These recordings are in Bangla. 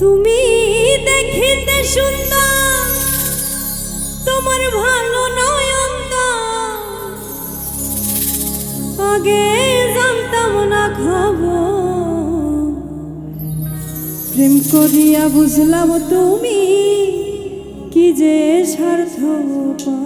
তুমি দেখিতে সুন্দর, তোমার ভালো নয়ন্দ আগে জানতাম না খবর। প্রেম করিয়া বুঝলাম তুমি কি যে স্বার্থ পা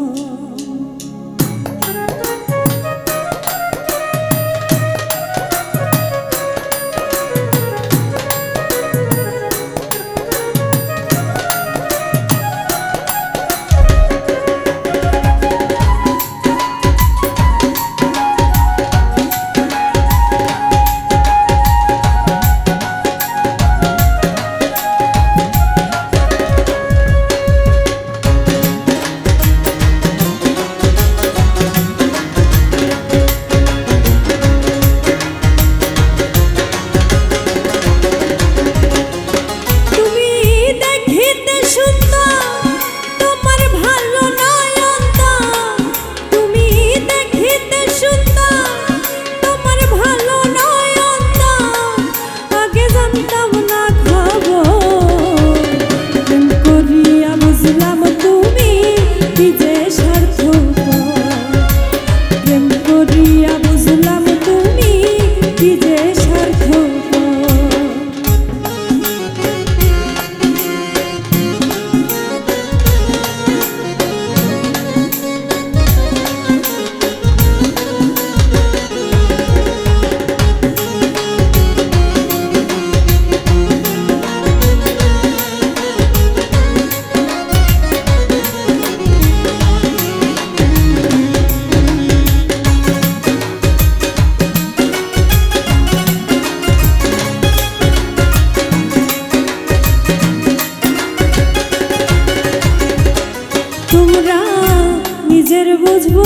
বুঝব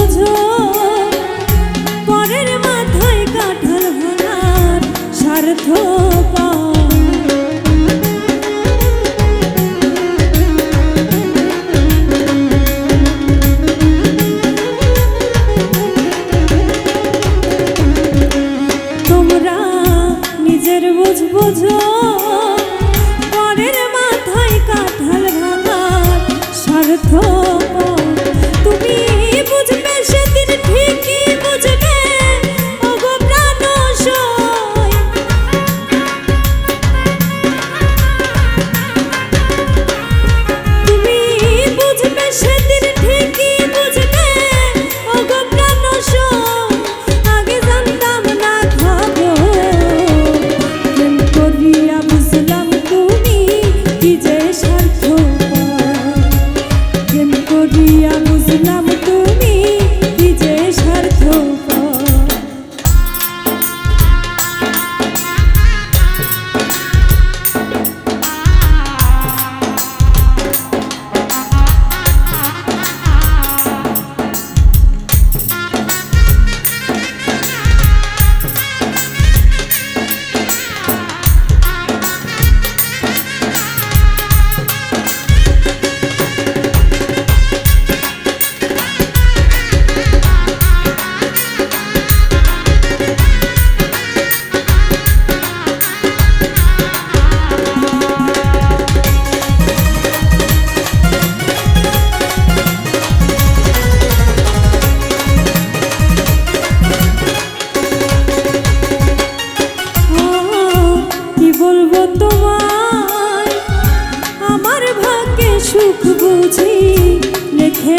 পরের মাথায় কাঠাল ভাঙার স্বার্থ তোমরা নিজের বুঝ বুঝো।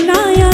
না